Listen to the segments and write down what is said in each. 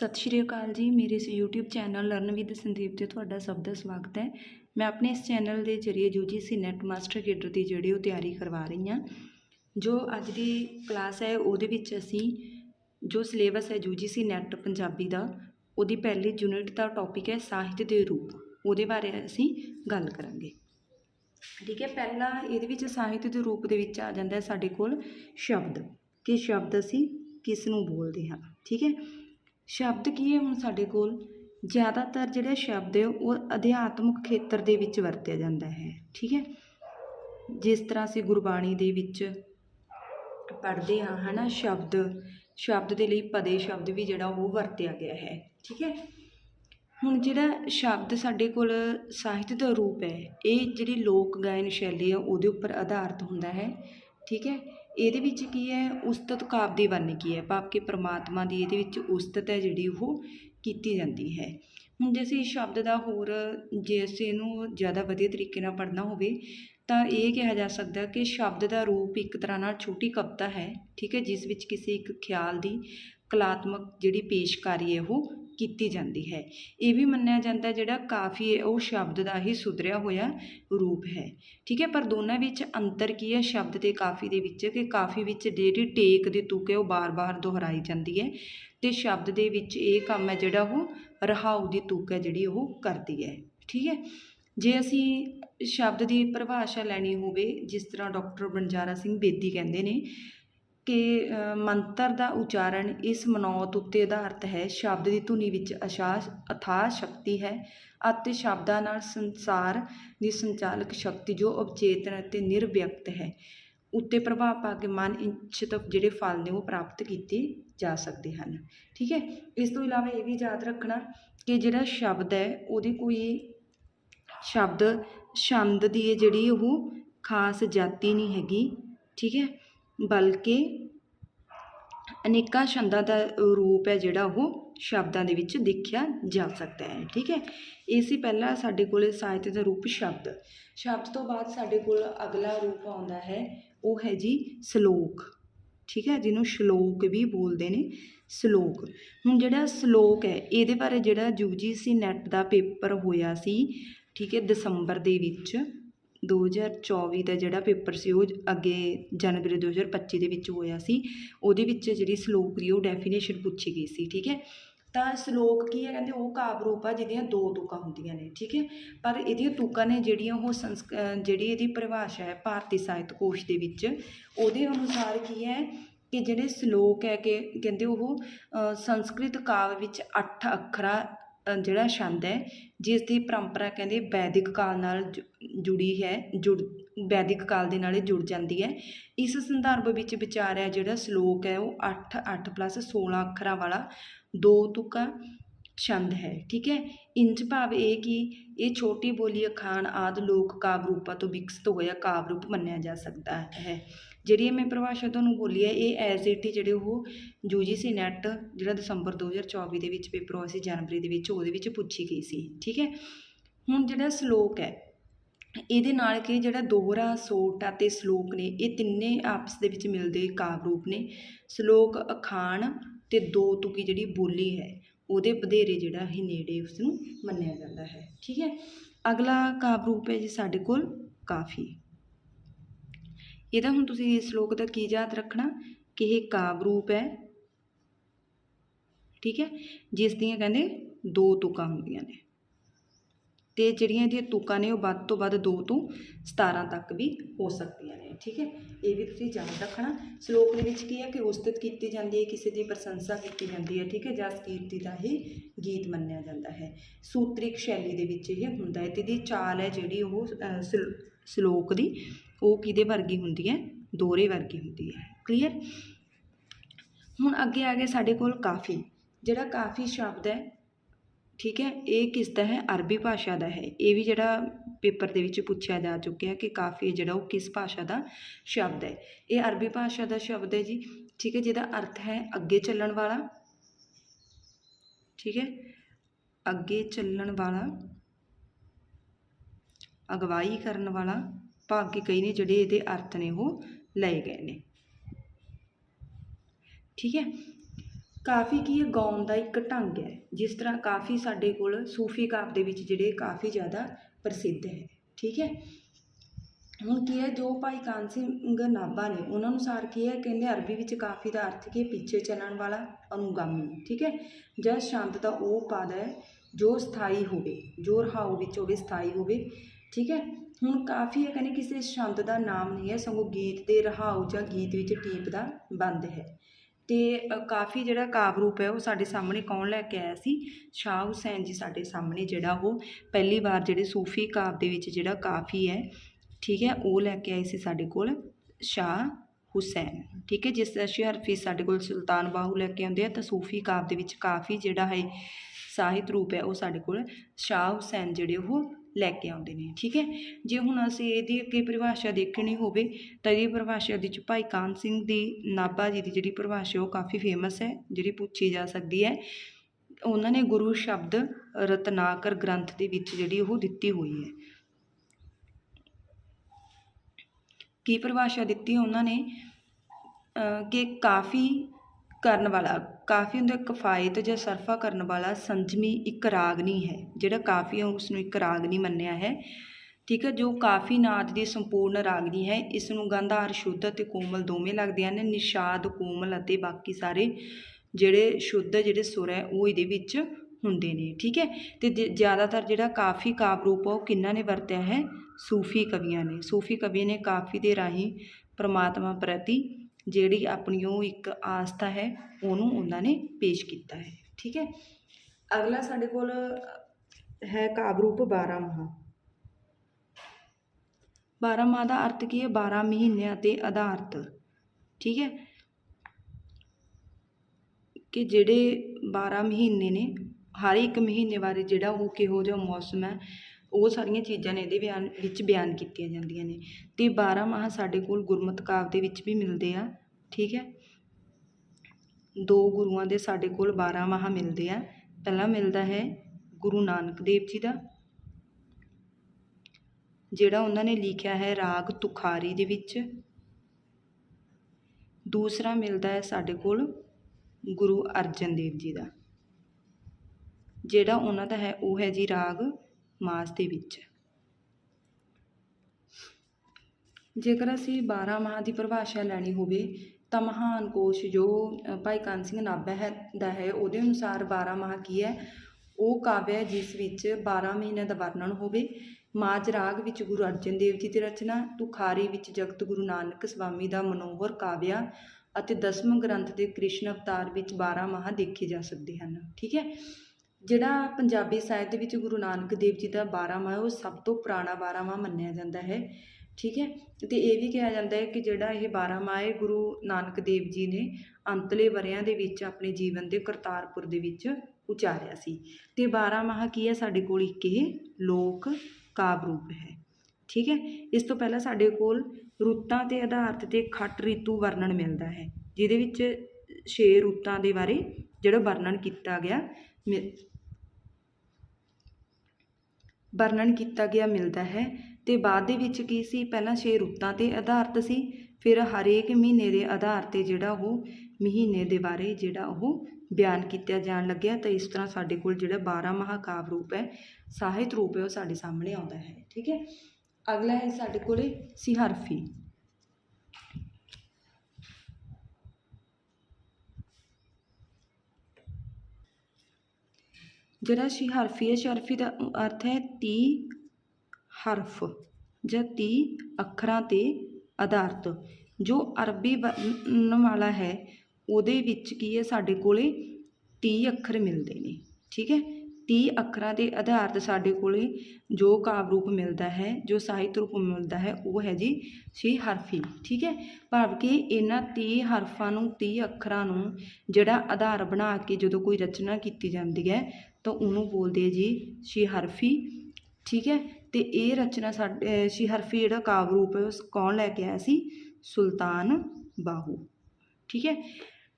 ਸਤਿ ਸ਼੍ਰੀ ਅਕਾਲ ਜੀ, ਮੇਰੇ ਇਸ YouTube channel learn with Sandeep ਤੇ ਤੁਹਾਡਾ ਸਭ ਦਾ ਸਵਾਗਤ ਹੈ। ਮੈਂ ਆਪਣੇ ਇਸ ਚੈਨਲ ਦੇ ਜ਼ਰੀਏ UGC ਨੈਟ ਮਾਸਟਰ ਕੇਡਰ ਦੀ ਜਿਹੜੀ ਉਹ ਤਿਆਰੀ ਕਰਵਾ ਰਹੀ ਹਾਂ। ਜੋ ਅੱਜ ਦੀ ਕਲਾਸ ਹੈ, ਉਹਦੇ ਵਿੱਚ ਅਸੀਂ ਜੋ ਸਿਲੇਬਸ ਹੈ UGC ਨੈਟ ਪੰਜਾਬੀ ਦਾ, ਉਹਦੀ ਪਹਿਲੀ ਯੂਨਿਟ ਦਾ ਟੌਪਿਕ ਹੈ ਸਾਹਿਤ ਦੇ ਰੂਪ। ਉਹਦੇ ਬਾਰੇ ਅਸੀਂ ਗੱਲ ਕਰਾਂਗੇ। ਠੀਕ ਹੈ, ਪਹਿਲਾ ਇਹਦੇ ਵਿੱਚ ਸਾਹਿਤ ਦੇ ਰੂਪ ਦੇ ਵਿੱਚ ਆ ਜਾਂਦਾ ਹੈ ਸਾਡੇ ਕੋਲ ਸ਼ਬਦ। ਕਿ ਸ਼ਬਦ ਅਸੀਂ ਕਿਸ ਨੂੰ ਬੋਲਦੇ ਹਾਂ? ਠੀਕ ਹੈ ਸ਼ਬਦ ਕੀ ਹੈ ਹੁਣ ਸਾਡੇ ਕੋਲ? ਜ਼ਿਆਦਾਤਰ ਜਿਹੜਾ ਸ਼ਬਦ ਹੈ, ਉਹ ਅਧਿਆਤਮਕ ਖੇਤਰ ਦੇ ਵਿੱਚ ਵਰਤਿਆ ਜਾਂਦਾ ਹੈ, ਠੀਕ ਹੈ? ਜਿਸ ਤਰ੍ਹਾਂ ਅਸੀਂ ਗੁਰਬਾਣੀ ਦੇ ਵਿੱਚ ਪੜ੍ਹਦੇ ਹਾਂ, ਹਨਾ, ਸ਼ਬਦ ਸ਼ਬਦ ਦੇ ਲਈ ਪਦੇ ਸ਼ਬਦ ਵੀ ਜਿਹੜਾ ਉਹ ਵਰਤਿਆ ਗਿਆ ਹੈ, ਠੀਕ ਹੈ? ਹੁਣ ਜਿਹੜਾ ਸ਼ਬਦ ਸਾਡੇ ਕੋਲ ਸਾਹਿਤ ਦਾ ਰੂਪ ਹੈ, ਇਹ ਜਿਹੜੀ ਲੋਕ ਗਾਇਨ ਸ਼ੈਲੀ ਹੈ, ਉਹਦੇ ਉੱਪਰ ਆਧਾਰਿਤ ਹੁੰਦਾ ਹੈ, ਠੀਕ ਹੈ? ਇਹਦੇ ਵਿੱਚ ਕੀ ਹੈ? ਉਸਤਤ ਕਾਵ ਦੀ ਕੀ ਹੈ? ਭਾਵ ਕਿ ਪ੍ਰਮਾਤਮਾ ਦੀ ਇਹਦੇ ਵਿੱਚ ਉਸਤਤ ਹੈ ਜਿਹੜੀ ਉਹ ਕੀਤੀ ਜਾਂਦੀ ਹੈ। ਹੁਣ ਜੇ ਅਸੀਂ ਸ਼ਬਦ ਦਾ ਹੋਰ ਜੇ ਅਸੀਂ ਇਹਨੂੰ ਜ਼ਿਆਦਾ ਵਧੀਆ ਤਰੀਕੇ ਨਾਲ ਪੜ੍ਹਨਾ ਹੋਵੇ, ਤਾਂ ਇਹ ਕਿਹਾ ਜਾ ਸਕਦਾ ਕਿ ਸ਼ਬਦ ਦਾ ਰੂਪ ਇੱਕ ਤਰ੍ਹਾਂ ਨਾਲ ਛੋਟੀ ਕਵਿਤਾ ਹੈ, ਠੀਕ ਹੈ, ਜਿਸ ਵਿੱਚ ਕਿਸੇ ਇੱਕ ਖਿਆਲ ਦੀ ਕਲਾਤਮਕ ਜਿਹੜੀ ਪੇਸ਼ਕਾਰੀ ਹੈ ਉਹ ਕੀਤੀ ਜਾਂਦੀ ਹੈ। ਇਹ ਵੀ ਮੰਨਿਆ ਜਾਂਦਾ ਜਿਹੜਾ ਕਾਫੀ ਹੈ, ਉਹ ਸ਼ਬਦ ਦਾ ਹੀ ਸੁਧਰਿਆ ਹੋਇਆ ਰੂਪ ਹੈ। ਠੀਕ ਹੈ, ਪਰ ਦੋਨਾਂ ਵਿੱਚ ਅੰਤਰ ਕੀ ਹੈ? ਸ਼ਬਦ ਤੇ ਕਾਫੀ ਦੇ ਵਿੱਚ ਕਿ ਕਾਫੀ ਵਿੱਚ ਜਿਹੜੀ ਟੇਕ ਦੀ ਤੁਕ ਹੈ, ਉਹ ਬਾਰ-ਬਾਰ ਦੁਹਰਾਈ ਜਾਂਦੀ ਹੈ ਤੇ ਸ਼ਬਦ ਦੇ ਵਿੱਚ ਇਹ ਕੰਮ ਹੈ ਜਿਹੜਾ ਉਹ ਰਹਾਉ ਦੀ ਤੁਕ ਹੈ ਜਿਹੜੀ ਉਹ ਕਰਦੀ ਹੈ। ਠੀਕ ਹੈ, ਜੇ ਅਸੀਂ ਸ਼ਬਦ ਦੀ ਪਰਿਭਾਸ਼ਾ ਲੈਣੀ ਹੋਵੇ, ਜਿਸ ਤਰ੍ਹਾਂ ਡਾਕਟਰ ਬੰਜਾਰਾ ਸਿੰਘ ਬੇਦੀ ਕਹਿੰਦੇ ਨੇ ਕਿ ਮੰਤਰ ਦਾ ਉਚਾਰਨ ਇਸ ਮਨੌਤ ਉੱਤੇ ਆਧਾਰਿਤ ਹੈ। ਸ਼ਬਦ ਦੀ ਧੁਨੀ ਵਿੱਚ ਅਸ਼ਾ ਅਥਾਹ ਸ਼ਕਤੀ ਹੈ ਅਤੇ ਸ਼ਬਦਾਂ ਨਾਲ ਸੰਸਾਰ ਦੀ ਸੰਚਾਲਕ ਸ਼ਕਤੀ ਜੋ ਅਵਚੇਤਨ ਅਤੇ ਨਿਰਵਿਅਕਤ ਹੈ, ਉੱਤੇ ਪ੍ਰਭਾਵ ਪਾ ਕੇ ਮਨ ਇੱਛਤ ਜਿਹੜੇ ਫਲ ਨੇ ਉਹ ਪ੍ਰਾਪਤ ਕੀਤੇ ਜਾ ਸਕਦੇ ਹਨ। ਠੀਕ ਹੈ? ਇਸ ਤੋਂ ਇਲਾਵਾ ਇਹ ਵੀ ਯਾਦ ਰੱਖਣਾ ਕਿ ਜਿਹੜਾ ਸ਼ਬਦ ਹੈ, ਉਹਦੀ ਕੋਈ ਸ਼ਬਦ ਛੰਦ ਦੀ ਹੈ ਜਿਹੜੀ ਉਹ ਖਾਸ ਜਾਤੀ ਨਹੀਂ ਹੈਗੀ। ਠੀਕ ਹੈ? ਬਲਕਿ ਅਨੇਕਾਂ ਛੰਦਾਂ ਦਾ ਰੂਪ ਹੈ ਜਿਹੜਾ ਉਹ ਸ਼ਬਦਾਂ ਦੇ ਵਿੱਚ ਦੇਖਿਆ ਜਾ ਸਕਦਾ ਹੈ, ਠੀਕ ਹੈ? ਇਹ ਸੀ ਪਹਿਲਾ ਸਾਡੇ ਕੋਲ ਸਾਹਿਤ ਦਾ ਰੂਪ ਸ਼ਬਦ। ਸ਼ਬਦ ਤੋਂ ਬਾਅਦ ਸਾਡੇ ਕੋਲ ਅਗਲਾ ਰੂਪ ਆਉਂਦਾ ਹੈ, ਉਹ ਹੈ ਜੀ ਸ਼ਲੋਕ। ਠੀਕ ਹੈ? ਜਿਹਨੂੰ ਸ਼ਲੋਕ ਵੀ ਬੋਲਦੇ ਨੇ, ਸ਼ਲੋਕ। ਹੁਣ ਜਿਹੜਾ ਸ਼ਲੋਕ ਹੈ, ਇਹਦੇ ਬਾਰੇ ਜਿਹੜਾ ਯੂਜੀਸੀ ਨੈਟ ਦਾ ਪੇਪਰ ਹੋਇਆ ਸੀ, ਠੀਕ ਹੈ, ਦਸੰਬਰ ਦੇ ਵਿੱਚ 2024 ਦਾ ਜਿਹੜਾ ਪੇਪਰ ਸੀ, ਉਹ ਅੱਗੇ ਜਨਵਰੀ 2025 ਦੇ ਵਿੱਚ ਹੋਇਆ ਸੀ। ਉਹਦੇ ਵਿੱਚ ਜਿਹੜੀ ਸ਼ਲੋਕ ਦੀ ਉਹ ਡੈਫੀਨੇਸ਼ਨ ਪੁੱਛੀ ਗਈ ਸੀ, ਠੀਕ ਹੈ? ਤਾਂ ਸ਼ਲੋਕ ਕੀ ਹੈ? ਕਹਿੰਦੇ ਉਹ ਕਾਵ ਰੂਪ ਆ ਜਿਹਦੀਆਂ ਦੋ ਤੁਕਾਂ ਹੁੰਦੀਆਂ ਨੇ, ਠੀਕ ਹੈ? ਪਰ ਇਹਦੀਆਂ ਤੁਕਾਂ ਨੇ ਜਿਹੜੀਆਂ ਉਹ ਸੰਸ ਜਿਹੜੀ ਇਹਦੀ ਪਰਿਭਾਸ਼ਾ ਹੈ ਭਾਰਤੀ ਸਾਹਿਤ ਕੋਸ਼ ਦੇ ਵਿੱਚ, ਉਹਦੇ ਅਨੁਸਾਰ ਕੀ ਹੈ ਕਿ ਜਿਹੜੇ ਸ਼ਲੋਕ ਹੈ ਕਿ, ਕਹਿੰਦੇ ਉਹ ਸੰਸਕ੍ਰਿਤ ਕਾਵ ਵਿੱਚ ਅੱਠ ਅੱਖਰਾਂ ਜਿਹੜਾ ਛੰਦ ਹੈ ਜਿਸ ਦੀ ਪਰੰਪਰਾ ਕਹਿੰਦੇ ਵੈਦਿਕ ਕਾਲ ਨਾਲ ਜੁ- ਜੁੜੀ ਹੈ, ਜੁੜ, ਵੈਦਿਕ ਕਾਲ ਦੇ ਨਾਲ ਇਹ ਜੁੜ ਜਾਂਦੀ ਹੈ। ਇਸ ਸੰਦਰਭ ਵਿੱਚ ਵਿਚਾਰਿਆ ਜਿਹੜਾ ਸ਼ਲੋਕ ਹੈ, ਉਹ 8 8 ਪਲੱਸ 16 ਅੱਖਰਾਂ ਵਾਲਾ ਦੋ ਤੁਕਾ ਛੰਦ ਹੈ, ਠੀਕ ਹੈ? ਇੰਚ ਭਾਵ ਇਹ ਕਿ ਇਹ ਛੋਟੀ ਬੋਲੀ ਅਖਾਣ ਆਦਿ ਲੋਕ ਕਾਵ ਰੂਪਾਂ ਤੋਂ ਵਿਕਸਿਤ ਹੋਇਆ ਕਾਵ ਰੂਪ ਮੰਨਿਆ ਜਾ ਸਕਦਾ ਹੈ। ਜਿਹੜੀ ਇਹ ਮੈਂ ਪਰਿਭਾਸ਼ਾ ਤੁਹਾਨੂੰ ਬੋਲੀ ਹੈ, ਇਹ ਐਜ਼ ਇਟ ਹੀ ਜਿਹੜੇ ਉਹ ਯੂਜੀਸੀ ਨੈਟ ਜਿਹੜਾ ਦਸੰਬਰ 2024 ਦੇ ਵਿੱਚ ਪੇਪਰ ਹੋਇਆ ਸੀ, ਜਨਵਰੀ ਦੇ ਵਿੱਚ, ਉਹਦੇ ਵਿੱਚ ਪੁੱਛੀ ਗਈ ਸੀ, ਠੀਕ ਹੈ? ਹੁਣ ਜਿਹੜਾ ਸ਼ਲੋਕ ਹੈ, ਇਹਦੇ ਨਾਲ ਕਿ ਜਿਹੜਾ ਦੋਹਰਾ, ਸੋਟ ਅਤੇ ਸ਼ਲੋਕ ਨੇ, ਇਹ ਤਿੰਨੇ ਆਪਸ ਦੇ ਵਿੱਚ ਮਿਲਦੇ ਕਾਵ ਰੂਪ ਨੇ। ਸ਼ਲੋਕ ਅਖਾਣ ਤੇ ਦੋ ਤੁਕੀ ਜਿਹੜੀ ਬੋਲੀ ਹੈ, ਉਹਦੇ ਵਧੇਰੇ ਜਿਹੜਾ ਹੀ ਨੇੜੇ ਉਸ ਨੂੰ ਮੰਨਿਆ ਜਾਂਦਾ ਹੈ, ਠੀਕ ਹੈ? ਅਗਲਾ ਕਾਵ ਰੂਪ ਹੈ ਜੀ ਸਾਡੇ ਕੋਲ ਕਾਫੀ। ਇਹਦਾ ਹੁਣ ਤੁਸੀਂ ਇਸ ਸ਼ਲੋਕ ਦਾ ਕੀ ਯਾਦ ਰੱਖਣਾ? ਕਿ ਇਹ ਕਾਵ ਰੂਪ ਹੈ। ਠੀਕ ਹੈ? ਜਿਸ ਦੀਆਂ ਕਹਿੰਦੇ ਦੋ ਤੁਕਾਂ ਹੁੰਦੀਆਂ ਨੇ। ਤੇ ਜਿਹੜੀਆਂ ਇਹਦੀਆਂ ਤੁਕਾਂ ਨੇ ਉਹ ਵੱਧ ਤੋਂ ਵੱਧ 2 ਤੋਂ 17 ਤੱਕ ਵੀ ਹੋ ਸਕਦੀਆਂ ਨੇ। ਠੀਕ ਹੈ? ਇਹ ਵੀ ਤੁਸੀਂ ਯਾਦ ਰੱਖਣਾ। ਸ਼ਲੋਕ ਦੇ ਵਿੱਚ ਕੀ ਹੈ ਕਿ ਉਸਤਤ ਕੀਤੀ ਜਾਂਦੀ ਹੈ ਕਿਸੇ ਦੀ ਪ੍ਰਸ਼ੰਸਾ ਕੀਤੀ ਜਾਂਦੀ ਹੈ। ਠੀਕ ਹੈ? ਜਾਂ ਸਕੀਰਤੀ ਦਾ ਹੀ ਗੀਤ ਮੰਨਿਆ ਜਾਂਦਾ ਹੈ। ਸੂਤਰਿਕ ਸ਼ੈਲੀ ਦੇ ਵਿੱਚ ਇਹ ਹੁੰਦਾ ਹੈ। ਤੇ ਇਹਦੀ ਚਾਲ ਹੈ ਜਿਹੜੀ ਉਹ ਅ, ਸ਼ਲੋਕ ਦੀ, ਉਹ ਕਿਹਦੇ ਵਰਗੀ ਹੁੰਦੀ ਹੈ? ਦੋਹਰੇ ਵਰਗੀ ਹੁੰਦੀ ਹੈ। ਕਲੀਅਰ ਹੁਣ ਅੱਗੇ ਆ ਗਿਆ ਸਾਡੇ ਕੋਲ ਕਾਫੀ। ਜਿਹੜਾ ਕਾਫੀ ਸ਼ਬਦ ਹੈ, ਠੀਕ ਹੈ, ਇਹ ਕਿਸ ਦਾ ਹੈ? ਅਰਬੀ ਭਾਸ਼ਾ ਦਾ ਹੈ। ਇਹ ਵੀ ਜਿਹੜਾ ਪੇਪਰ ਦੇ ਵਿੱਚ ਪੁੱਛਿਆ ਜਾ ਚੁੱਕਿਆ ਕਿ ਕਾਫੀ ਜਿਹੜਾ, ਉਹ ਕਿਸ ਭਾਸ਼ਾ ਦਾ ਸ਼ਬਦ ਹੈ? ਇਹ ਅਰਬੀ ਭਾਸ਼ਾ ਦਾ ਸ਼ਬਦ ਹੈ ਜੀ, ਠੀਕ ਹੈ, ਜਿਹਦਾ ਅਰਥ ਹੈ ਅੱਗੇ ਚੱਲਣ ਵਾਲਾ। ਠੀਕ ਹੈ, ਅੱਗੇ ਚੱਲਣ ਵਾਲਾ ਅਗਵਾਈ ਕਰਨ ਵਾਲਾ ਭਾਗ ਕੇ ਕਈ ਨੇ ਜਿਹੜੇ ਇਹਦੇ ਅਰਥ ਨੇ ਉਹ ਲਏ ਗਏ ਨੇ। ਠੀਕ ਹੈ? ਕਾਫੀ ਕੀ ਹੈ? ਗਾਉਣ ਦਾ ਇੱਕ ਢੰਗ ਹੈ, ਜਿਸ ਤਰ੍ਹਾਂ ਕਾਫੀ ਸਾਡੇ ਕੋਲ ਸੂਫੀ ਕਾਵ ਦੇ ਵਿੱਚ ਜਿਹੜੇ ਕਾਫੀ ਜ਼ਿਆਦਾ ਪ੍ਰਸਿੱਧ ਹੈ। ਠੀਕ ਹੈ? ਹੁਣ ਕੀ ਹੈ? ਜੋ ਭਾਈ ਕਾਨ ਸਿੰਘ ਨਾਭਾ ਨੇ, ਉਹਨਾਂ ਅਨੁਸਾਰ ਕੀ ਹੈ? ਕਹਿੰਦੇ ਅਰਬੀ ਵਿੱਚ ਕਾਫੀ ਦਾ ਅਰਥ ਕੀ ਹੈ? ਪਿੱਛੇ ਚੱਲਣ ਵਾਲਾ ਅਨੁਗਾਮੀ ਠੀਕ ਹੈ? ਜਾਂ ਸ਼ਾਂਤ ਦਾ ਉਹ ਪਦ ਹੈ, ਜੋ ਸਥਾਈ ਹੋਵੇ, ਜੋ ਰਹਾਉ ਵਿੱਚ ਹੋਵੇ, ਸਥਾਈ ਹੋਵੇ। ਠੀਕ ਹੈ? ਹੁਣ ਕਾਫੀ ਹੈ ਕਹਿੰਦੇ ਕਿਸੇ ਛੰਦ ਦਾ ਨਾਮ ਨਹੀਂ ਹੈ, ਸਗੋਂ ਗੀਤ ਦੇ ਰਹਾਉ ਜਾਂ ਗੀਤ ਵਿੱਚ ਟੀਪ ਦਾ ਬੰਦ ਹੈ। ਤੇ ਕਾਫੀ ਜਿਹੜਾ ਕਾਵਿ ਰੂਪ ਹੈ, ਉਹ ਸਾਡੇ ਸਾਹਮਣੇ ਕੌਣ ਲੈ ਕੇ ਆਇਆ ਸੀ? ਸ਼ਾਹ ਹੁਸੈਨ ਜੀ ਸਾਡੇ ਸਾਹਮਣੇ ਜਿਹੜਾ ਉਹ ਪਹਿਲੀ ਵਾਰ ਜਿਹੜੇ ਸੂਫੀ ਕਾਵ ਦੇ ਵਿੱਚ ਜਿਹੜਾ ਕਾਫੀ ਹੈ, ਠੀਕ ਹੈ, ਉਹ ਲੈ ਕੇ ਆਏ ਸੀ ਸਾਡੇ ਕੋਲ ਸ਼ਾਹ ਹੁਸੈਨ। ਠੀਕ ਹੈ, ਜਿਸ ਦਾ ਸ਼ਿਹਰਫੀ ਸਾਡੇ ਕੋਲ ਸੁਲਤਾਨ ਬਾਹੂ ਲੈ ਕੇ ਆਉਂਦੇ ਆ, ਤਾਂ ਸੂਫੀ ਕਾਵ ਦੇ ਵਿੱਚ ਕਾਫੀ ਜਿਹੜਾ ਹੈ, ਸਾਹਿਤ ਰੂਪ ਹੈ, ਉਹ ਸਾਡੇ ਕੋਲ ਸ਼ਾਹ ਹੁਸੈਨ ਜਿਹੜੇ ਉਹ ਲੈ ਕੇ ਆਉਂਦੇ ਨੇ, ਠੀਕ ਹੈ? ਜੇ ਹੁਣ ਅਸੀਂ ਇਹਦੀ ਅੱਗੇ ਪਰਿਭਾਸ਼ਾ ਦੇਖਣੀ ਹੋਵੇ, ਤਾਂ ਇਹਦੀ ਪਰਿਭਾਸ਼ਾ ਦੇ ਵਿੱਚ ਭਾਈ ਕਾਨ ਸਿੰਘ ਦੀ, ਨਾਭਾ ਜੀ ਦੀ ਜਿਹੜੀ ਪਰਿਭਾਸ਼ਾ, ਉਹ ਕਾਫੀ ਫੇਮਸ ਹੈ, ਜਿਹੜੀ ਪੁੱਛੀ ਜਾ ਸਕਦੀ ਹੈ। ਉਹਨਾਂ ਨੇ ਗੁਰੂ ਸ਼ਬਦ ਰਤਨਾਕਰ ਗ੍ਰੰਥ ਦੇ ਵਿੱਚ ਜਿਹੜੀ ਉਹ ਦਿੱਤੀ ਹੋਈ ਹੈ। ਕੀ ਪਰਿਭਾਸ਼ਾ ਦਿੱਤੀ ਉਹਨਾਂ ਨੇ? ਕਿ ਕਾਫੀ ਕਰਨ ਵਾਲਾ, ਕਾਫੀ ਹੁੰਦਾ ਕਿਫਾਇਤ ਜਾਂ ਸਰਫਾ ਕਰਨ ਵਾਲਾ ਸੰਜਮੀ ਇੱਕ ਰਾਗਨੀ ਹੈ, ਜਿਹੜਾ ਕਾਫੀ ਉਸ ਨੂੰ ਇੱਕ ਰਾਗਨੀ ਮੰਨਿਆ ਹੈ। ਠੀਕ ਹੈ, ਜੋ ਕਾਫੀ ਨਾਦ ਦੀ ਸੰਪੂਰਨ ਰਾਗਨੀ ਹੈ ਇਸ ਨੂੰ ਗੰਧਾਰ, ਸ਼ੁੱਧ ਅਤੇ ਕੋਮਲ ਦੋਵੇਂ ਲੱਗਦੇ ਹਨ, ਨਿਸ਼ਾਦ, ਕੋਮਲ ਅਤੇ ਬਾਕੀ ਸਾਰੇ ਜਿਹੜੇ ਸ਼ੁੱਧ, ਜਿਹੜੇ ਸੁਰ ਹੈ, ਉਹ ਇਹਦੇ ਵਿੱਚ ਹੁੰਦੇ ਨੇ। ਠੀਕ ਹੈ, ਤੇ ਜ਼ਿਆਦਾਤਰ ਜਿਹੜਾ ਕਾਫੀ ਕਾਵ ਰੂਪ ਆ, ਉਹ ਕਿਹਨਾਂ ਨੇ ਵਰਤਿਆ ਹੈ? ਸੂਫੀ ਕਵੀਆਂ ਨੇ। ਸੂਫੀ ਕਵੀ ਨੇ ਕਾਫੀ ਦੇ ਰਾਹੀਂ ਪ੍ਰਮਾਤਮਾ ਪ੍ਰਤੀ ਜਿਹੜੀ ਆਪਣੀ ਉਹ ਇੱਕ ਆਸਥਾ ਹੈ, ਉਹਨੂੰ ਉਹਨਾਂ ਨੇ ਪੇਸ਼ ਕੀਤਾ ਹੈ। ਠੀਕ ਹੈ? ਅਗਲਾ ਸਾਡੇ ਕੋਲ ਹੈ ਕਾਵ ਰੂਪ 12 ਮਾਹ। 12 ਮਾਹ ਦਾ ਅਰਥ ਕੀ ਹੈ? 12 ਮਹੀਨਿਆਂ ਤੇ ਆਧਾਰਿਤ। ਠੀਕ ਹੈ? ਕਿ ਜਿਹੜੇ 12 ਮਹੀਨੇ ਨੇ, ਹਰ ਇੱਕ ਮਹੀਨੇ ਬਾਰੇ ਜਿਹੜਾ ਉਹ ਕਿਹੋ ਜਿਹਾ ਮੌਸਮ ਹੈ ਉਹ ਸਾਰੀਆਂ ਚੀਜ਼ਾਂ ਨੇ ਇਹਦੇ ਬਿਆਨ, ਵਿੱਚ ਬਿਆਨ ਕੀਤੀਆਂ ਜਾਂਦੀਆਂ ਨੇ। ਅਤੇ 12 ਮਾਹ ਸਾਡੇ ਕੋਲ ਗੁਰਮਤਿ ਕਾਵ ਦੇ ਵਿੱਚ ਵੀ ਮਿਲਦੇ ਆ, ਠੀਕ ਹੈ? ਦੋ ਗੁਰੂਆਂ ਦੇ ਸਾਡੇ ਕੋਲ 12 ਮਾਹ ਮਿਲਦੇ ਆ। ਪਹਿਲਾ ਮਿਲਦਾ ਹੈ ਗੁਰੂ ਨਾਨਕ ਦੇਵ ਜੀ ਦਾ, ਜਿਹੜਾ ਉਹਨਾਂ ਨੇ ਲਿਖਿਆ ਹੈ ਰਾਗ ਤੁਖਾਰੀ ਦੇ ਵਿੱਚ। ਦੂਸਰਾ ਮਿਲਦਾ ਹੈ ਸਾਡੇ ਕੋਲ ਗੁਰੂ ਅਰਜਨ ਦੇਵ ਜੀ ਦਾ, ਜਿਹੜਾ ਉਹਨਾਂ ਦਾ ਹੈ, ਉਹ ਹੈ ਜੀ ਰਾਗ ਮਾਸ ਦੇ ਵਿੱਚ। ਜੇਕਰ ਅਸੀਂ 12 ਮਾਹ ਦੀ ਪਰਿਭਾਸ਼ਾ ਲੈਣੀ ਹੋਵੇ, ਤਾਂ ਮਹਾਨ ਕੋਸ਼ ਜੋ ਭਾਈ ਕਾਨ ਸਿੰਘ ਨਾਭਾ ਹੈ, ਦਾ ਹੈ, ਉਹਦੇ ਅਨੁਸਾਰ 12 ਮਾਹ ਕੀ ਹੈ? ਉਹ ਕਾਵਿ ਹੈ ਜਿਸ ਵਿੱਚ 12 ਮਹੀਨਿਆਂ ਦਾ ਵਰਣਨ ਹੋਵੇ। ਮਾਜ ਰਾਗ ਵਿੱਚ ਗੁਰੂ ਅਰਜਨ ਦੇਵ ਜੀ ਦੀ ਰਚਨਾ, ਤੁਖਾਰੀ ਵਿੱਚ ਜਗਤ ਗੁਰੂ ਨਾਨਕ ਸਵਾਮੀ ਦਾ ਮਨੋਹਰ ਕਾਵਿਆ ਅਤੇ ਦਸਮ ਗ੍ਰੰਥ ਦੇ ਕ੍ਰਿਸ਼ਨ ਅਵਤਾਰ ਵਿੱਚ 12 ਮਾਹ ਦੇਖੇ ਜਾ ਸਕਦੇ ਹਨ। ਠੀਕ ਹੈ? ਜਿਹੜਾ ਪੰਜਾਬੀ ਸਾਹਿਤ ਦੇ ਵਿੱਚ ਗੁਰੂ ਨਾਨਕ ਦੇਵ ਜੀ ਦਾ 12 ਮਾਹ ਉਹ ਸਭ ਤੋਂ ਪੁਰਾਣਾ 12 ਮਾਹ ਮੰਨਿਆ ਜਾਂਦਾ ਹੈ, ਠੀਕ ਹੈ? ਅਤੇ ਇਹ ਵੀ ਕਿਹਾ ਜਾਂਦਾ ਹੈ ਕਿ ਜਿਹੜਾ ਇਹ 12 ਮਾਹ ਹੈ ਗੁਰੂ ਨਾਨਕ ਦੇਵ ਜੀ ਨੇ ਅੰਤਲੇ ਵਰਿਆਂ ਦੇ ਵਿੱਚ ਆਪਣੇ ਜੀਵਨ ਦੇ ਕਰਤਾਰਪੁਰ ਦੇ ਵਿੱਚ ਉਚਾਰਿਆ ਸੀ। ਤੇ 12 ਮਾਹ ਕੀ ਹੈ? ਸਾਡੇ ਕੋਲ ਇੱਕ ਇਹ ਲੋਕ ਕਾਵ ਰੂਪ ਹੈ, ਠੀਕ ਹੈ? ਇਸ ਤੋਂ ਪਹਿਲਾਂ ਸਾਡੇ ਕੋਲ ਰੁੱਤਾਂ ਤੇ ਆਧਾਰਿਤ ਤੇ ਖੱਟ ਰੀਤੂ ਵਰਣਨ ਮਿਲਦਾ ਹੈ, ਜਿਹਦੇ ਵਿੱਚ ਛੇ ਰੁੱਤਾਂ ਦੇ ਬਾਰੇ ਜਿਹੜਾ ਵਰਣਨ ਕੀਤਾ ਗਿਆ, ਮਿ- ਵਰਣਨ ਕੀਤਾ ਗਿਆ ਮਿਲਦਾ ਹੈ। ਤੇ ਬਾਅਦ ਦੇ ਵਿੱਚ ਕੀ ਸੀ? ਪਹਿਲਾਂ ਛੇ ਰੁੱਤਾਂ ਤੇ ਆਧਾਰਿਤ ਸੀ, ਫਿਰ ਹਰੇਕ ਮਹੀਨੇ ਦੇ ਆਧਾਰ ਤੇ ਜਿਹੜਾ ਉਹ ਮਹੀਨੇ ਦੇ ਬਾਰੇ ਜਿਹੜਾ ਉਹ ਬਿਆਨ ਕੀਤਾ ਜਾਣ ਲੱਗਿਆ। ਤਾਂ ਇਸ ਤਰ੍ਹਾਂ ਸਾਡੇ ਕੋਲ ਜਿਹੜਾ 12 ਮਹਾਕਾਵ ਰੂਪ ਹੈ, ਸਾਹਿਤ ਰੂਪ ਹੈ, ਉਹ ਸਾਡੇ ਸਾਹਮਣੇ ਆਉਂਦਾ ਹੈ। ਠੀਕ ਹੈ। ਅਗਲਾ ਹੈ ਸਾਡੇ ਕੋਲੇ ਸਿਹਰਫੀ ਜਿਹੜਾ ਸ਼ਿਹਰਫੀ ਹੈ, ਸ਼ਰਫੀ ਦਾ ਅਰਥ ਹੈ 30 ਹਰਫ ਜਾਂ 30 ਅੱਖਰਾਂ ਤੇ ਆਧਾਰਿਤ। ਜੋ ਅਰਬੀ ਵਰਣਨ ਵਾਲਾ ਹੈ, ਉਹਦੇ ਵਿੱਚ ਕੀ ਹੈ, ਸਾਡੇ ਕੋਲੇ 30 ਅੱਖਰ ਮਿਲਦੇ ਨੇ, ਠੀਕ ਹੈ? ਤੀਹ ਅੱਖਰਾਂ ਦੇ ਆਧਾਰ 'ਤੇ ਸਾਡੇ ਕੋਲੇ ਜੋ ਕਾਵਿ ਰੂਪ ਮਿਲਦਾ ਹੈ, ਜੋ ਸਾਹਿਤ ਰੂਪ ਮਿਲਦਾ ਹੈ, ਉਹ ਹੈ ਜੀ ਛੇ ਹਰਫੀ, ਠੀਕ ਹੈ? ਭਾਵ ਕਿ ਇਹਨਾਂ ਤੀਹ ਹਰਫਾਂ ਨੂੰ, ਤੀਹ ਅੱਖਰਾਂ ਨੂੰ ਜਿਹੜਾ ਆਧਾਰ ਬਣਾ ਕੇ ਜਦੋਂ ਕੋਈ ਰਚਨਾ ਕੀਤੀ ਜਾਂਦੀ ਹੈ, ਤਾਂ ਉਹਨੂੰ ਬੋਲਦੇ ਆ ਜੀ ਛੇ ਹਰਫੀ, ਠੀਕ ਹੈ? ਤੇ ਇਹ ਰਚਨਾ ਸਾਡੇ ਛੇ ਹਰਫੀ ਜਿਹੜਾ ਕਾਵਿ ਰੂਪ ਹੈ ਉਸ ਕੌਣ ਲੈ ਕੇ ਆਇਆ ਸੀ? ਸੁਲਤਾਨ ਬਾਹੂ, ਠੀਕ ਹੈ?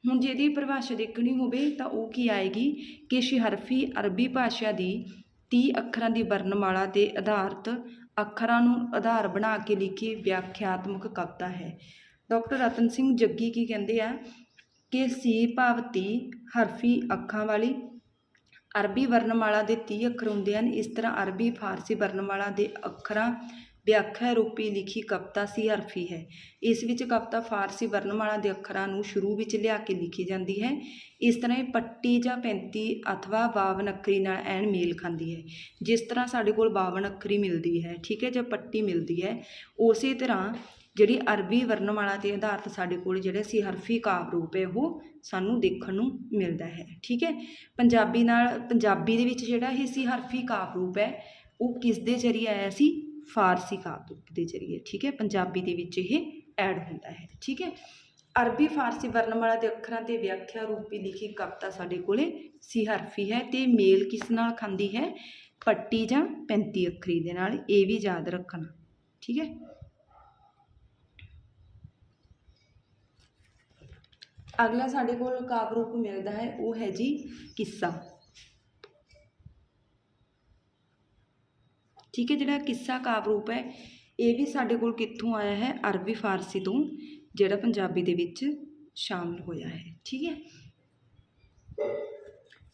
ਹੁਣ ਜਿਹਦੀ ਪਰਿਭਾਸ਼ਾ ਦੇਖਣੀ ਹੋਵੇ ਤਾਂ ਉਹ ਕੀ ਆਏਗੀ ਕਿ ਸ਼ਿਹਰਫੀ ਅਰਬੀ ਭਾਸ਼ਾ ਦੀ 30 ਅੱਖਰਾਂ ਦੀ ਵਰਣਮਾਲਾ ਤੇ ਆਧਾਰਿਤ ਅੱਖਰਾਂ ਨੂੰ ਆਧਾਰ ਬਣਾ ਕੇ ਲਿਖੀ ਵਿਆਖਿਆਤਮਕ ਕਵਿਤਾ ਹੈ। ਡਾਕਟਰ ਰਤਨ ਸਿੰਘ ਜੱਗੀ ਕੀ ਕਹਿੰਦੇ ਆ ਕਿ ਸੀ ਭਾਵ ਤੀਹ ਹਰਫੀ ਅੱਖਾਂ ਵਾਲੀ ਅਰਬੀ ਵਰਣਮਾਲਾ ਦੇ 30 ਅੱਖਰ ਹੁੰਦੇ ਹਨ। ਇਸ ਤਰ੍ਹਾਂ ਅਰਬੀ, ਫਾਰਸੀ ਵਰਣਮਾਲਾ ਦੇ ਅੱਖਰਾਂ ਵਿਆਖਿਆ ਰੂਪੀ ਲਿਖੀ ਕਵਿਤਾ ਸੀ ਹਰਫੀ ਹੈ। ਇਸ ਵਿੱਚ ਕਵਿਤਾ ਫਾਰਸੀ ਵਰਣਮਾਲਾ ਦੇ ਅੱਖਰਾਂ ਨੂੰ ਸ਼ੁਰੂ ਵਿੱਚ ਲਿਆ ਕੇ ਲਿਖੀ ਜਾਂਦੀ ਹੈ। ਇਸ ਤਰ੍ਹਾਂ ਇਹ ਪੱਟੀ ਜਾਂ 35 ਅਥਵਾ 52 ਅੱਖਰੀ ਨਾਲ ਐਨ ਮੇਲ ਖਾਂਦੀ ਹੈ। ਜਿਸ ਤਰ੍ਹਾਂ ਸਾਡੇ ਕੋਲ 52 ਅੱਖਰੀ ਮਿਲਦੀ ਹੈ, ਠੀਕ ਹੈ, ਜਾਂ ਪੱਟੀ ਮਿਲਦੀ ਹੈ, ਉਸੇ ਤਰ੍ਹਾਂ ਜਿਹੜੀ ਅਰਬੀ ਵਰਣਮਾਲਾ ਦੇ ਆਧਾਰਿਤ ਸਾਡੇ ਕੋਲ ਜਿਹੜੇ ਸੀ ਹਰਫੀ ਕਾਵ ਰੂਪ ਹੈ, ਉਹ ਸਾਨੂੰ ਦੇਖਣ ਨੂੰ ਮਿਲਦਾ ਹੈ, ਠੀਕ ਹੈ। ਪੰਜਾਬੀ ਨਾਲ, ਪੰਜਾਬੀ ਦੇ ਵਿੱਚ ਜਿਹੜਾ ਇਹ ਸੀ ਹਰਫੀ ਕਾਵ ਰੂਪ ਹੈ, ਉਹ ਕਿਸ ਦੇ ਜ਼ਰੀਏ ਆਇਆ ਸੀ? ਫਾਰਸੀ ਕਾਵਿ ਰੂਪ ਦੇ ਜ਼ਰੀਏ, ਠੀਕ ਹੈ? ਪੰਜਾਬੀ ਦੇ ਵਿੱਚ ਇਹ ਐਡ ਹੁੰਦਾ ਹੈ, ਠੀਕ ਹੈ? ਅਰਬੀ ਫਾਰਸੀ ਵਰਣਮਾਲਾ ਦੇ ਅੱਖਰਾਂ ਤੇ ਵਿਆਖਿਆ ਰੂਪੀ ਲਿਖੀ ਕਵਿਤਾ ਸਾਡੇ ਕੋਲੇ ਸੀ ਹਰਫੀ ਹੈ ਤੇ ਮੇਲ ਕਿਸ ਨਾਲ ਖਾਂਦੀ ਹੈ? ਪੱਟੀ ਜਾਂ 35 ਅੱਖਰੀ ਦੇ ਨਾਲ, ਇਹ ਵੀ ਯਾਦ ਰੱਖਣਾ, ਠੀਕ ਹੈ? ਅਗਲਾ ਸਾਡੇ ਕੋਲ ਕਾਵ ਰੂਪ ਮਿਲਦਾ ਹੈ, ਉਹ ਹੈ ਜੀ ਕਿੱਸਾ। ਠੀਕ ਹੈ, ਜਿਹੜਾ ਕਿੱਸਾ ਕਾਵਿ ਰੂਪ ਹੈ, ਇਹ ਵੀ ਸਾਡੇ ਕੋਲ ਕਿੱਥੋਂ ਆਇਆ ਹੈ? ਅਰਬੀ ਫਾਰਸੀ ਤੋਂ, ਜਿਹੜਾ ਪੰਜਾਬੀ ਦੇ ਵਿੱਚ ਸ਼ਾਮਲ ਹੋਇਆ ਹੈ। ਠੀਕ ਹੈ?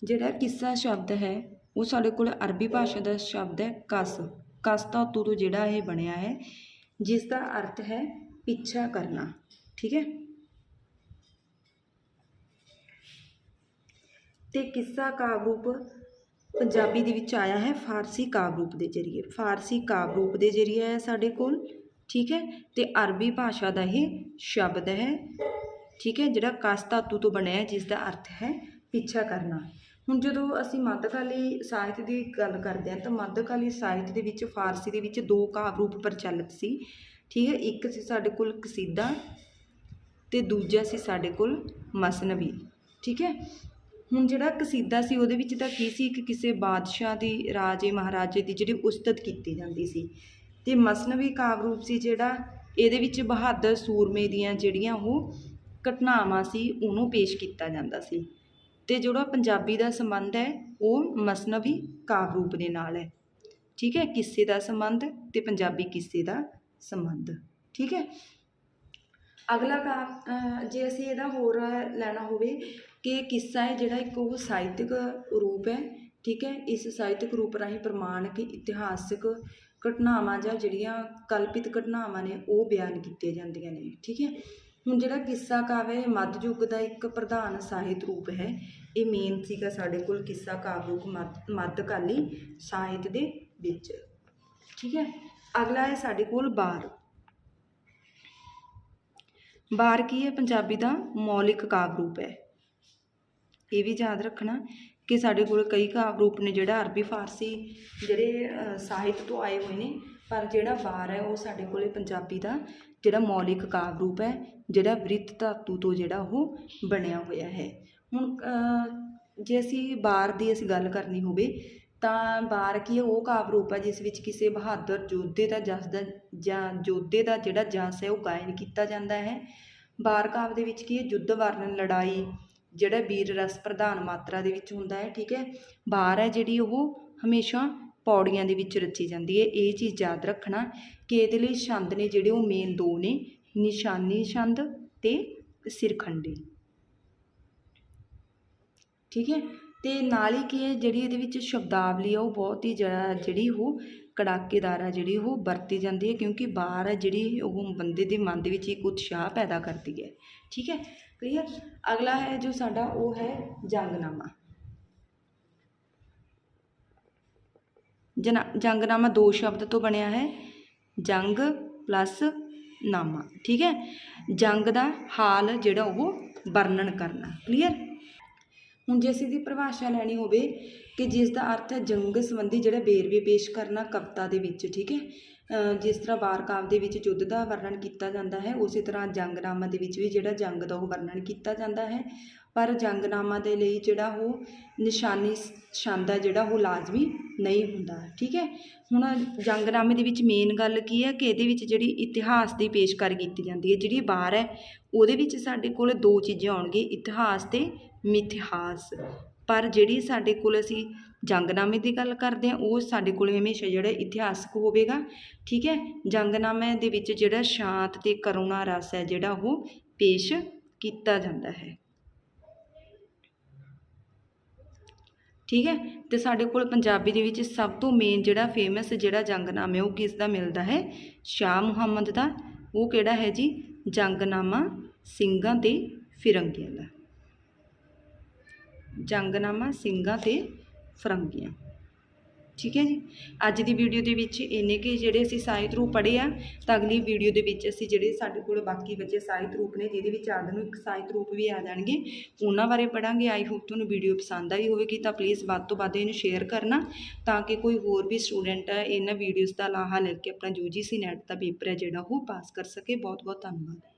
ਜਿਹੜਾ ਕਿੱਸਾ ਸ਼ਬਦ ਹੈ, ਉਹ ਸਾਡੇ ਕੋਲ ਅਰਬੀ ਭਾਸ਼ਾ ਦਾ ਸ਼ਬਦ ਹੈ, ਕਸ। ਕਸ ਧਾਤੂ ਤੋਂ ਜਿਹੜਾ ਇਹ ਬਣਿਆ ਹੈ, ਜਿਸ ਦਾ ਅਰਥ ਹੈ ਪਿੱਛਾ ਕਰਨਾ। ਠੀਕ ਹੈ? ਤੇ ਕਿੱਸਾ ਕਾਵਿ ਰੂਪ ਪੰਜਾਬੀ ਦੇ ਵਿੱਚ ਆਇਆ ਹੈ ਫਾਰਸੀ ਕਾਵਿ ਰੂਪ ਦੇ ਜ਼ਰੀਏ। ਫਾਰਸੀ ਕਾਵਿ ਰੂਪ ਦੇ ਜ਼ਰੀਏ ਹੈ ਸਾਡੇ ਕੋਲ, ਠੀਕ ਹੈ? ਤੇ ਅਰਬੀ ਭਾਸ਼ਾ ਦਾ ਇਹ ਸ਼ਬਦ ਹੈ, ਠੀਕ ਹੈ? ਜਿਹੜਾ ਕਸ ਧਾਤੂ ਤੋਂ ਬਣਿਆ ਹੈ ਜਿਸ ਦਾ ਅਰਥ ਹੈ ਪਿੱਛਾ ਕਰਨਾ। ਹੁਣ ਜਦੋਂ ਅਸੀਂ ਮੱਧਕਾਲੀ ਸਾਹਿਤ ਦੀ ਗੱਲ ਕਰਦੇ ਹਾਂ, ਤਾਂ ਮੱਧਕਾਲੀ ਸਾਹਿਤ ਦੇ ਵਿੱਚ, ਫਾਰਸੀ ਦੇ ਵਿੱਚ ਦੋ ਕਾਵਿ ਰੂਪ ਪ੍ਰਚਲਿਤ ਸੀ, ਠੀਕ ਹੈ? ਇੱਕ ਸੀ ਸਾਡੇ ਕੋਲ ਕਸੀਦਾ ਤੇ ਦੂਜਾ ਸੀ ਸਾਡੇ ਕੋਲ ਮਸਨਵੀ, ਠੀਕ ਹੈ? ਹੁਣ ਜਿਹੜਾ ਕਸੀਦਾ ਸੀ, ਉਹਦੇ ਵਿੱਚ ਤਾਂ ਕੀ ਸੀ ਕਿ ਕਿਸੇ ਬਾਦਸ਼ਾਹ ਦੀ, ਰਾਜੇ ਮਹਾਰਾਜੇ ਦੀ ਜਿਹੜੀ ਉਸਤਤ ਕੀਤੀ ਜਾਂਦੀ ਸੀ। ਤੇ ਮਸਨਵੀ ਕਾਵ ਰੂਪ ਸੀ ਜਿਹੜਾ, ਇਹਦੇ ਵਿੱਚ ਬਹਾਦਰ ਸੂਰਮੇ ਦੀਆਂ ਜਿਹੜੀਆਂ ਉਹ ਘਟਨਾਵਾਂ ਸੀ, ਉਹਨੂੰ ਪੇਸ਼ ਕੀਤਾ ਜਾਂਦਾ ਸੀ। ਤੇ ਜਿਹੜਾ ਪੰਜਾਬੀ ਦਾ ਸੰਬੰਧ ਹੈ, ਉਹ ਮਸਨਵੀ ਕਾਵ ਰੂਪ ਦੇ ਨਾਲ ਹੈ। ਠੀਕ ਹੈ? ਕਿੱਸੇ ਦਾ ਸੰਬੰਧ ਤੇ ਪੰਜਾਬੀ ਕਿੱਸੇ ਦਾ ਸੰਬੰਧ। ਠੀਕ ਹੈ? ਅਗਲਾ ਕਾਵ ਜੇ ਅਸੀਂ ਇਹਦਾ ਹੋਰ ਲੈਣਾ ਹੋਵੇ ਕਿ ਕਿੱਸਾ ਹੈ ਜਿਹੜਾ ਇੱਕ ਉਹ ਸਾਹਿਤਕ ਰੂਪ ਹੈ, ਠੀਕ ਹੈ? ਇਸ ਸਾਹਿਤਕ ਰੂਪ ਰਾਹੀਂ ਪ੍ਰਮਾਣਿਕ ਇਤਿਹਾਸਕ ਘਟਨਾਵਾਂ ਜਾਂ ਜਿਹੜੀਆਂ ਕਲਪਿਤ ਘਟਨਾਵਾਂ ਨੇ ਉਹ ਬਿਆਨ ਕੀਤੀਆਂ ਜਾਂਦੀਆਂ ਨੇ, ਠੀਕ ਹੈ? ਹੁਣ ਜਿਹੜਾ ਕਿੱਸਾ ਕਾਵਿ ਮੱਧ ਯੁੱਗ ਦਾ ਇੱਕ ਪ੍ਰਧਾਨ ਸਾਹਿਤ ਰੂਪ ਹੈ। ਇਹ ਮੇਨ ਸੀਗਾ ਸਾਡੇ ਕੋਲ ਕਿੱਸਾ ਕਾਵਿ ਰੂਪ ਮੱਧ, ਮੱਧਕਾਲੀ ਸਾਹਿਤ ਦੇ ਵਿੱਚ, ਠੀਕ ਹੈ? ਅਗਲਾ ਹੈ ਸਾਡੇ ਕੋਲ ਬਾਰ। ਬਾਰ ਕੀ ਹੈ? ਪੰਜਾਬੀ ਦਾ ਮੌਲਿਕ ਕਾਵਿ ਰੂਪ ਹੈ। ਇਹ ਵੀ ਯਾਦ ਰੱਖਣਾ ਕਿ ਸਾਡੇ ਕੋਲ ਕਈ ਕਾਵਿ ਰੂਪ ਨੇ ਜਿਹੜਾ ਅਰਬੀ ਫਾਰਸੀ ਜਿਹੜੇ ਸਾਹਿਤ ਤੋਂ ਆਏ ਹੋਏ ਨੇ, ਪਰ ਜਿਹੜਾ ਵਾਰ ਹੈ ਉਹ ਸਾਡੇ ਕੋਲੇ ਪੰਜਾਬੀ ਦਾ ਜਿਹੜਾ ਮੌਲਿਕ ਕਾਵਿ ਰੂਪ ਹੈ, ਜਿਹੜਾ ਬ੍ਰਿਤ ਧਾਤੂ ਤੋਂ ਜਿਹੜਾ ਉਹ ਬਣਿਆ ਹੋਇਆ ਹੈ। ਹੁਣ ਜੇ ਅਸੀਂ ਵਾਰ ਦੀ ਅਸੀਂ ਗੱਲ ਕਰਨੀ ਹੋਵੇ, ਤਾਂ ਵਾਰ ਕੀ ਹੈ? ਉਹ ਕਾਵਿ ਰੂਪ ਹੈ ਜਿਸ ਵਿੱਚ ਕਿਸੇ ਬਹਾਦਰ ਯੋਧੇ ਦਾ ਜਸ ਦਾ, ਜਾਂ ਯੋਧੇ ਦਾ ਜਿਹੜਾ ਜਸ ਹੈ ਉਹ ਗਾਇਨ ਕੀਤਾ ਜਾਂਦਾ ਹੈ। ਬਾਰ ਕਾਵਿ ਦੇ ਵਿੱਚ ਕੀ ਹੈ? ਯੁੱਧ ਵਰਣਨ ਲੜਾਈ ਜਿਹੜਾ ਵੀਰ ਰਸ ਪ੍ਰਧਾਨ ਮਾਤਰਾ ਦੇ ਵਿੱਚ ਹੁੰਦਾ ਹੈ, ਠੀਕ ਹੈ ਬਾਹਰ ਹੈ ਜਿਹੜੀ ਉਹ ਹਮੇਸ਼ਾ ਪੌੜੀਆਂ ਦੇ ਵਿੱਚ ਰਚੀ ਜਾਂਦੀ ਹੈ। ਇਹ ਚੀਜ਼ ਯਾਦ ਰੱਖਣਾ ਕਿ ਇਹਦੇ ਲਈ ਛੰਦ ਨੇ ਜਿਹੜੇ ਉਹ ਮੇਨ ਦੋ ਨੇ, ਨਿਸ਼ਾਨੀ ਛੰਦ ਤੇ ਸਿਰਖੰਡੀ। ਠੀਕ ਹੈ ਅਤੇ ਨਾਲ ਹੀ ਕੀ ਹੈ, ਜਿਹੜੀ ਇਹਦੇ ਵਿੱਚ ਸ਼ਬਦਾਵਲੀ ਆ, ਉਹ ਬਹੁਤ ਹੀ ਜ਼ਿਆਦਾ ਜਿਹੜੀ ਉਹ ਕੜਾਕੇਦਾਰ ਆ, ਜਿਹੜੀ ਉਹ ਵਰਤੀ ਜਾਂਦੀ ਹੈ, ਕਿਉਂਕਿ ਬਾਹਰ ਹੈ ਜਿਹੜੀ ਉਹ ਬੰਦੇ ਦੇ ਮਨ ਦੇ ਵਿੱਚ ਇੱਕ ਉਤਸ਼ਾਹ ਪੈਦਾ ਕਰਦੀ ਹੈ। ਠੀਕ ਹੈ? ਕਲੀਅਰ ਅਗਲਾ ਹੈ ਜੋ ਸਾਡਾ, ਉਹ ਹੈ ਜੰਗਨਾਮਾ। ਜਨਾ, ਜੰਗਨਾਮਾ ਦੋ ਸ਼ਬਦ ਤੋਂ ਬਣਿਆ ਹੈ, ਜੰਗ ਪਲੱਸ ਨਾਮਾ। ਠੀਕ ਹੈ? ਜੰਗ ਦਾ ਹਾਲ ਜਿਹੜਾ ਉਹ ਵਰਣਨ ਕਰਨਾ। ਕਲੀਅਰ ਹੁਣ ਜੇ ਅਸੀਂ ਦੀ ਪਰਿਭਾਸ਼ਾ ਲੈਣੀ ਹੋਵੇ ਕਿ ਜਿਸ ਦਾ ਅਰਥ ਹੈ ਜੰਗ ਸੰਬੰਧੀ ਜਿਹੜਾ ਵੇਰਵੇ ਪੇਸ਼ ਕਰਨਾ ਕਵਿਤਾ ਦੇ ਵਿੱਚ, ਠੀਕ ਹੈ? ਜਿਸ ਤਰ੍ਹਾਂ ਵਾਰ ਕਾਵਿ ਦੇ ਵਿੱਚ ਯੁੱਧ ਦਾ ਵਰਣਨ ਕੀਤਾ ਜਾਂਦਾ ਹੈ, ਉਸੇ ਤਰ੍ਹਾਂ ਜੰਗਨਾਮਾ ਦੇ ਵਿੱਚ ਵੀ ਜਿਹੜਾ ਜੰਗ ਦਾ ਉਹ ਵਰਣਨ ਕੀਤਾ ਜਾਂਦਾ ਹੈ। ਪਰ ਜੰਗਨਾਮਾ ਦੇ ਲਈ ਜਿਹੜਾ ਉਹ ਨਿਸ਼ਾਨੀ ਸ- ਛੰਦ ਹੈ ਜਿਹੜਾ ਉਹ ਲਾਜ਼ਮੀ ਨਹੀਂ ਹੁੰਦਾ, ਠੀਕ ਹੈ? ਹੁਣ ਜੰਗਨਾਮੇ ਦੇ ਵਿੱਚ ਮੇਨ ਗੱਲ ਕੀ ਹੈ ਕਿ ਇਹਦੇ ਵਿੱਚ ਜਿਹੜੀ ਇਤਿਹਾਸ ਦੀ ਪੇਸ਼ਕਾਰ ਕੀਤੀ ਜਾਂਦੀ ਹੈ, ਜਿਹੜੀ ਵਾਰ ਹੈ, ਉਹਦੇ ਵਿੱਚ ਸਾਡੇ ਕੋਲ ਦੋ ਚੀਜ਼ਾਂ ਆਉਣਗੀਆਂ, ਇਤਿਹਾਸ ਤੇ ਮਿਥਿਹਾਸ। ਪਰ ਜਿਹੜੀ ਸਾਡੇ ਕੋਲ ਅਸੀਂ ਜੰਗਨਾਮੇ ਦੀ ਗੱਲ ਕਰਦੇ ਹਾਂ, ਉਹ ਸਾਡੇ ਕੋਲ ਹਮੇਸ਼ਾ ਜਿਹੜਾ ਇਤਿਹਾਸਕ ਹੋਵੇਗਾ, ਠੀਕ ਹੈ? ਜੰਗਨਾਮੇ ਦੇ ਵਿੱਚ ਜਿਹੜਾ ਸ਼ਾਂਤ ਤੇ ਕਰੁਣਾ ਰਸ ਹੈ, ਜਿਹੜਾ ਉਹ ਪੇਸ਼ ਕੀਤਾ ਜਾਂਦਾ ਹੈ। ਠੀਕ ਹੈ? ਤੇ ਸਾਡੇ ਕੋਲ ਪੰਜਾਬੀ ਦੇ ਵਿੱਚ ਸਭ ਤੋਂ ਮੇਨ ਜਿਹੜਾ ਫੇਮਸ ਜਿਹੜਾ ਜੰਗਨਾਮਾ ਹੈ, ਉਹ ਕਿਸ ਦਾ ਮਿਲਦਾ ਹੈ? ਸ਼ਾਹ ਮੁਹੰਮਦ ਦਾ। ਉਹ ਕਿਹੜਾ ਹੈ ਜੀ? ਜੰਗਨਾਮਾ ਸਿੰਘਾਂ ਤੇ ਫਿਰੰਗੀਆਂ ਦਾ। ਜੰਗਨਾਮਾ ਸਿੰਘਾਂ ਤੇ ਫਿਰੰਗੀਆਂ। ਠੀਕ ਹੈ ਜੀ? ਅੱਜ ਦੀ ਵੀਡੀਓ ਦੇ ਵਿੱਚ ਇੰਨੇ ਕਿ ਜਿਹੜੇ ਅਸੀਂ ਸਾਹਿਤ ਰੂਪ ਪੜ੍ਹੇ ਆ, ਤਾਂ ਅਗਲੀ ਵੀਡੀਓ ਦੇ ਵਿੱਚ ਅਸੀਂ ਜਿਹੜੇ ਸਾਡੇ ਕੋਲ ਬਾਕੀ ਬਚੇ ਸਾਹਿਤ ਰੂਪ ਨੇ, ਜਿਹਦੇ ਵਿੱਚ ਆਧੁਨਿਕ ਸਾਹਿਤ ਰੂਪ ਵੀ ਆ ਜਾਣਗੇ, ਉਹਨਾਂ ਬਾਰੇ ਪੜਾਂਗੇ ਆਈ ਹੋਪ ਤੁਹਾਨੂੰ ਵੀਡੀਓ ਪਸੰਦ ਆਈ ਹੋਵੇਗੀ, ਤਾਂ ਪਲੀਜ਼ ਵੱਧ ਤੋਂ ਵੱਧ ਇਹਨੂੰ ਸ਼ੇਅਰ ਕਰਨਾ, ਤਾਂ ਕਿ ਕੋਈ ਹੋਰ ਵੀ ਸਟੂਡੈਂਟ ਇਹਨਾਂ ਵੀਡੀਓਜ਼ ਦਾ ਲਾਹਾ ਲੈ ਕੇ ਆਪਣਾ ਯੂਜੀਸੀ ਨੈਟ ਦਾ ਪੇਪਰ ਹੈ ਜਿਹੜਾ ਉਹ ਪਾਸ ਕਰ ਸਕੇ। ਬਹੁਤ ਬਹੁਤ ਧੰਨਵਾਦ।